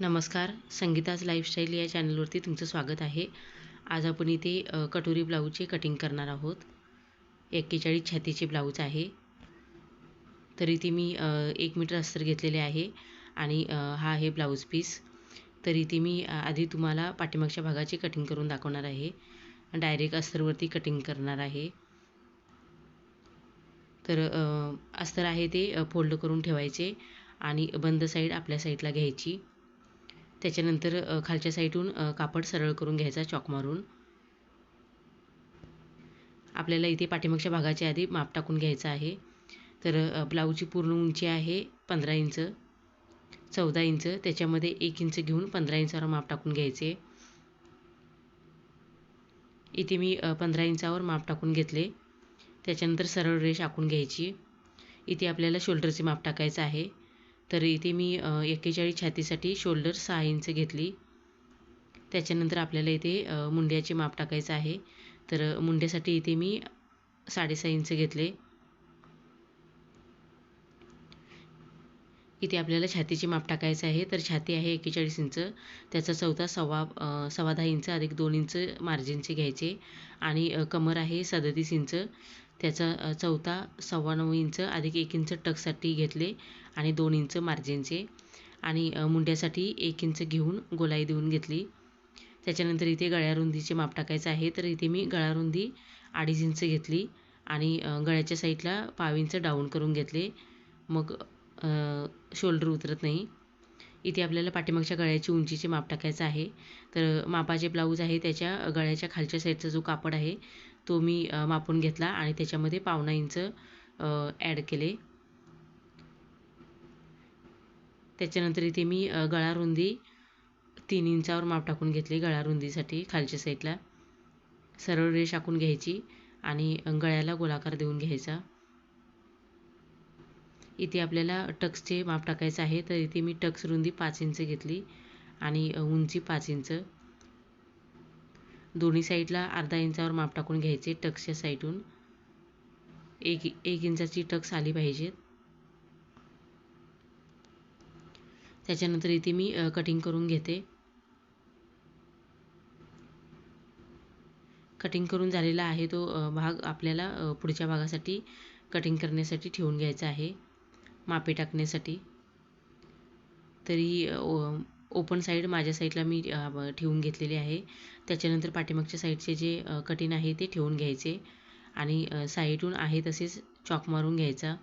नमस्कार संगीताज लाईफस्टाईल या चॅनलवरती तुमचं स्वागत आहे. आज आपण इथे कटोरी ब्लाऊजचे कटिंग करणार आहोत. एक्केचाळीस छातीचे ब्लाऊज आहे. तर इथे मी एक मीटर अस्तर घेतलेले आहे आणि हा आहे ब्लाऊज पीस. तर इथे मी आधी तुम्हाला पाठीमागच्या भागाची कटिंग करून दाखवणार आहे. डायरेक्ट अस्तरवरती कटिंग करणार आहे. तर अस्तर आहे ते फोल्ड करून ठेवायचे आणि बंद साईड आपल्या साईडला घ्यायची. त्याच्यानंतर खालच्या साईडून कापड सरळ करून घ्यायचा चॉक मारून. आपल्याला इथे पाठीमागच्या भागाच्या आधी माप टाकून घ्यायचं आहे. तर ब्लाऊजची पूर्ण उंची आहे पंधरा इंच चौदा इंच. त्याच्यामध्ये एक इंच घेऊन पंधरा इंचावर माप टाकून घ्यायचे. इथे मी पंधरा इंचावर माप टाकून घेतले. त्याच्यानंतर सरळ रेष आखून घ्यायची. इथे आपल्याला शोल्डरचे माप टाकायचं आहे. तर इथे मी एक्केचाळीस छातीसाठी शोल्डर सहा इंच घेतली. त्याच्यानंतर आपल्याला इथे मुंड्याचे माप टाकायचं आहे. तर मुंड्यासाठी इथे मी साडेसहा इंच घेतले. इथे आपल्याला छातीचे माप टाकायचं आहे. तर छाती आहे एक्केचाळीस इंच त्याचा चौथा सव्वा सव्वा दहा इंच अधिक दोन इंच मार्जिनचे घ्यायचे. आणि कमर आहे सदतीस इंच त्याचा चौथा सव्वा नऊ इंच अधिक एक इंच टकसाठी घेतले आणि दोन इंच मार्जिनचे. आणि मुंड्यासाठी एक इंच घेऊन गोलाई देऊन घेतली. त्याच्यानंतर इथे गळ्यारुंदीचे माप टाकायचं आहे तर इथे मी गळारुंदी अडीच इंच घेतली आणि गळ्याच्या साईडला पाव इंच डाऊन करून घेतले. मग शोल्डर उतरत नाही. इथे आपल्याला पाठीमागच्या गळ्याची उंचीचे माप टाकायचं आहे. तर मापाचे ब्लाऊज आहे त्याच्या गळ्याच्या खालच्या साईडचा जो कापड आहे तो मी मापून घेतला आणि त्याच्यामध्ये पावणा इंच ॲड केले. त्याच्यानंतर इथे मी गळा रुंदी तीन इंचावर माप टाकून घेतले गळारुंदीसाठी खालच्या साईडला. सरळ रेष आखून घ्यायची आणि गळ्याला गोलाकार देऊन घ्यायचा. इथे आपल्याला टक्सचे माप टाकायचं आहे तर इथे मी टक्स रुंदी पाच इंच घेतली आणि उंची पाच इंच. दोन्ही साईडला अर्धा इंचावर माप टाकून घ्यायचे टक्सच्या साईडून एक एक इंचाची टक्स आली पाहिजेत त्याच्यानंतर इथे मी कटिंग करून घेते. कटिंग करून झालेला आहे तो भाग आपल्याला पुढच्या भागासाठी कटिंग करण्यासाठी ठेवून घ्यायचा आहे. मापे टाकण्यासाठी. तरी ओपन साईड माझ्या साईडला मी ठेवून घेतलेली आहे. त्याच्यानंतर पाठीमागच्या साईडचे जे कटिंग आहे ते ठेवून घ्यायचे. आणि साईडून आहे तसेच चॉक मारून घ्यायचा.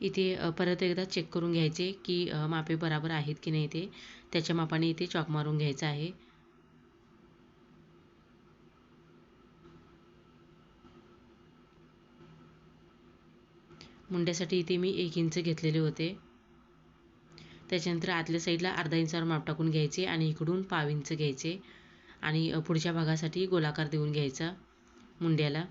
इथे परत एकदा चेक करून घ्यायचे की मापे बराबर आहेत की नाही ते. त्याच्या मापाने इथे चॉक मारून घ्यायचा आहे. मुंड्यासाठी इथे मी एक इंच घेतलेले होते. त्याच्यानंतर आतल्या साईडला अर्धा इंचावर माप टाकून घ्यायचे आणि इकडून पाव इंच घ्यायचे. आणि पुढच्या भागासाठी गोलाकार देऊन घ्यायचा मुंड्याला.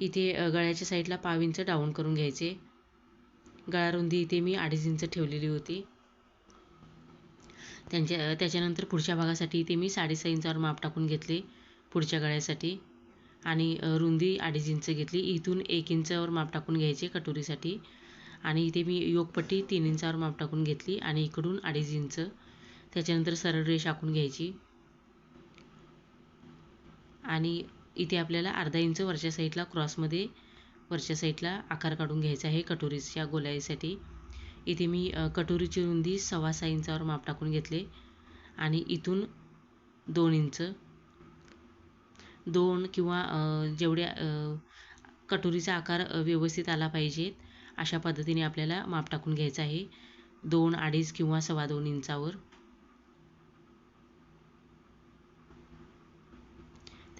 इथे गळ्याच्या साईडला पाव इंच डाऊन करून घ्यायचे. गळारुंदी इथे मी अडीच इंच ठेवलेली होती. त्यांच्या त्याच्यानंतर पुढच्या भागासाठी इथे मी साडेसहा इंचावर माप टाकून घेतले पुढच्या गळ्यासाठी. आणि रुंदी अडीच इंच घेतली. इथून एक इंचावर माप टाकून घ्यायचे कटोरीसाठी. आणि इथे मी योगपट्टी तीन इंचावर माप टाकून घेतली आणि इकडून अडीच इंच. त्याच्यानंतर सरळ रेष आखून घ्यायची. आणि इथे आपल्याला अर्धा इंच वरच्या साईडला क्रॉसमध्ये वरच्या साईडला आकार काढून घ्यायचा आहे कटोरीच्या गोलाईसाठी इथे मी कटोरीची रुंदी सव्वा सहा इंचावर माप टाकून घेतले आणि इथून दोन इंच दोन किंवा जेवढ्या कटोरीचा आकार व्यवस्थित आला पाहिजे अशा पद्धतीने आपल्याला माप टाकून घ्यायचं आहे. दोन अडीच किंवा सव्वा दोन इंचावर.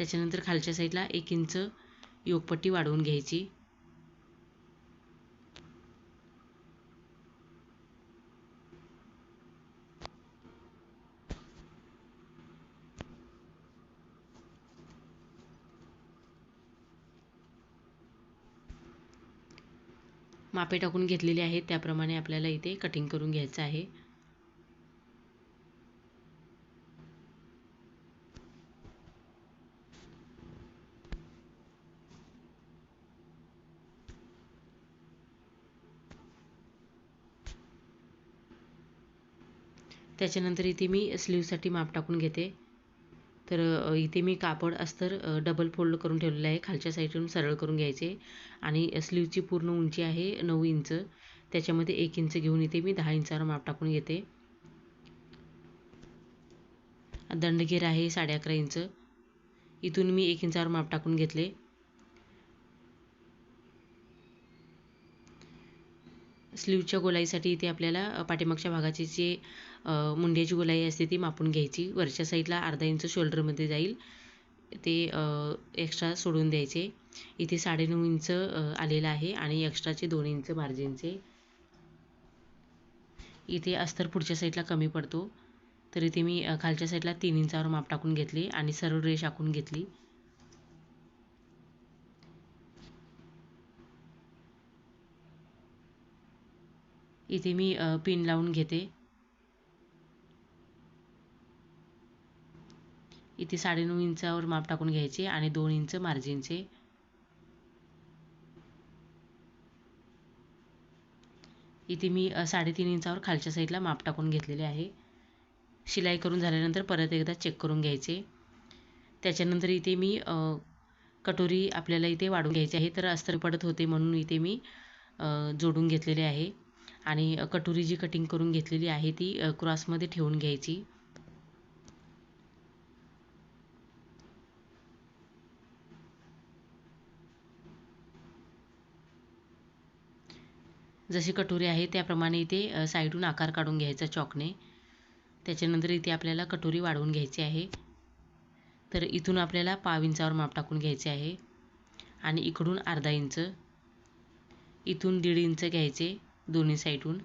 त्याच्यानंतर खालच्या साईडला एक इंच योगपट्टी वाढवून घ्यायची. मापे टाकून घेतलेले आहेत त्याप्रमाणे आपल्याला इथे कटिंग करून घ्यायचं आहे. त्याच्यानंतर इथे मी स्लीवसाठी माप टाकून घेते. तर इथे मी कापड अस्तर डबल फोल्ड करून ठेवलेलं आहे. खालच्या साईडून सरळ करून घ्यायचे. आणि स्लीवची पूर्ण उंची आहे नऊ इंच. त्याच्यामध्ये एक इंच घेऊन इथे मी दहा इंचावर माप टाकून घेते. दंडगीर आहे साडे अकरा इंच. इथून मी एक इंचावर माप टाकून घेतले. स्लीवच्या गोलाईसाठी इथे आपल्याला पाठीमागच्या भागाची जे मुंड्याची गोलाई असते ती मापून घ्यायची. वरच्या साईडला अर्धा इंच शोल्डरमध्ये जाईल. ते एक्स्ट्रा सोडून द्यायचे. इथे साडेनऊ इंच आलेलं आहे आणि एक्स्ट्राचे दोन इंच मार्जिनचे. इथे अस्तर पुढच्या साईडला कमी पडतो. तर इथे मी खालच्या साईडला तीन इंचावर माप टाकून घेतले आणि सरळ रेष आखून घेतली. इथे मी पिन लावून घेते. इथे साडेनऊ इंचावर माप टाकून घ्यायचे आणि दोन इंच मार्जिनचे. इथे मी साडेतीन इंचावर खालच्या साईडला माप टाकून घेतलेले आहे. शिलाई करून झाल्यानंतर परत एकदा चेक करून घ्यायचे. त्याच्यानंतर इथे मी कटोरी आपल्याला इथे वाढून घ्यायची आहे. तर अस्तर पडत होते म्हणून इथे मी जोडून घेतलेले आहे. आणि कटोरी जी कटिंग करून घेतलेली आहे ती क्रॉसमध्ये ठेवून घ्यायची. जशी कटोरी आहे त्याप्रमाणे इथे साईडून आकार काढून घ्यायचा चॉकने. त्याच्यानंतर इथे आपल्याला कटोरी वाढवून घ्यायची आहे. तर इथून आपल्याला पाव इंचावर माप टाकून घ्यायचे आहे. आणि इकडून अर्धा इंच. इथून दीड इंच घ्यायचे. दोन्ही साईडहून.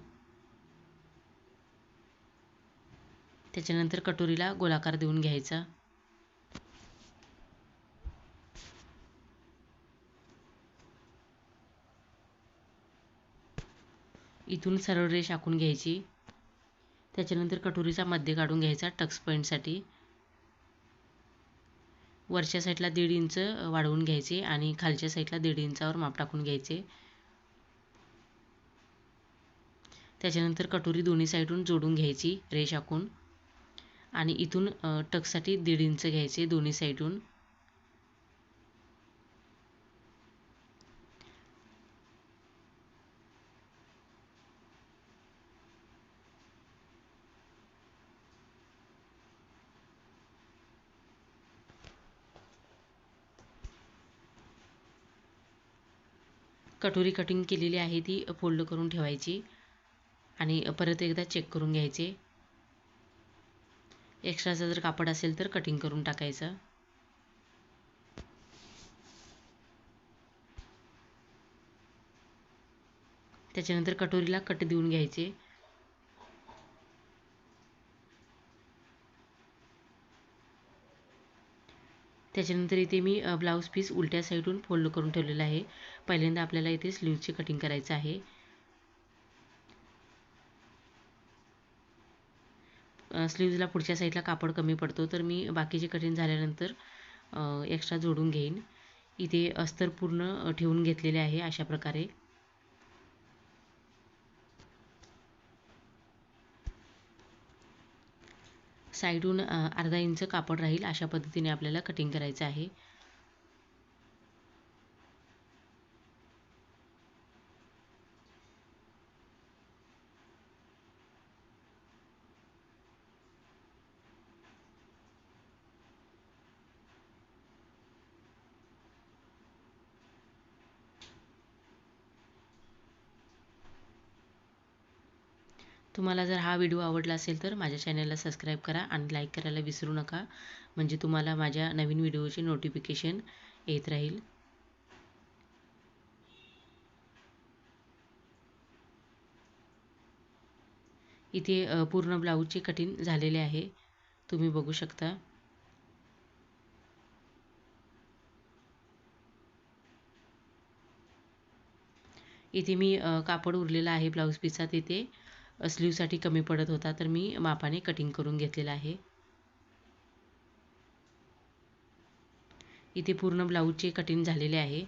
त्याच्यानंतर कटोरीला गोलाकार देऊन घ्यायचा. इथून सरळ रेष आखून घ्यायची. त्याच्यानंतर कटोरीचा मध्य काढून घ्यायचा टक्स पॉईंटसाठी. वरच्या साईडला दीड इंच वाढवून घ्यायचे आणि खालच्या साईडला दीड इंचावर माप टाकून घ्यायचे. त्याच्यानंतर कटोरी दोन्ही साईडून जोडून घ्यायची रेष आखून. आणि इथून टकसाठी दीड इंच घ्यायचे दोन्ही साईडून कटोरी कटिंग केलेली आहे ती फोल्ड करून ठेवायची. आणि परत एकदा चेक करून घ्यायचे. एक्स्ट्राचं जर कापड असेल तर कटिंग करून टाकायचं. त्याच्यानंतर कटोरीला कट देऊन घ्यायचे. त्याच्यानंतर इथे मी ब्लाऊज पीस उलट्या साईडून फोल्ड करून ठेवलेला आहे. पहिल्यांदा आपल्याला इथे स्लीवची कटिंग करायचं आहे. स्लीव्जला पुढच्या साईडला कापड कमी पडतो. तर मी बाकीचे कटिंग झाल्यानंतर एक्स्ट्रा जोडून घेईन. इथे अस्तर पूर्ण ठेवून घेतलेले आहे अशा प्रकारे. साईडून अर्धा इंच कापड राहील अशा पद्धतीने आपल्याला कटिंग करायचं आहे. तुम्हाला जर हा व्हिडिओ आवडला असेल तर माझ्या चॅनलला सबस्क्राईब करा आणि लाईक करायला विसरू नका. म्हणजे तुम्हाला माझ्या नवीन व्हिडिओचे नोटिफिकेशन येत राहील. इथे पूर्ण ब्लाऊजचे कटिंग झालेले आहे. तुम्ही बघू शकता. इथे मी कापड उरलेला आहे ब्लाऊज पिसात तिथे स्लीवसाठी कमी पडत होता तर मी मापाने कटिंग करून घेतलेला आहे. इथे पूर्ण ब्लाऊजचे कटिंग झालेले आहे.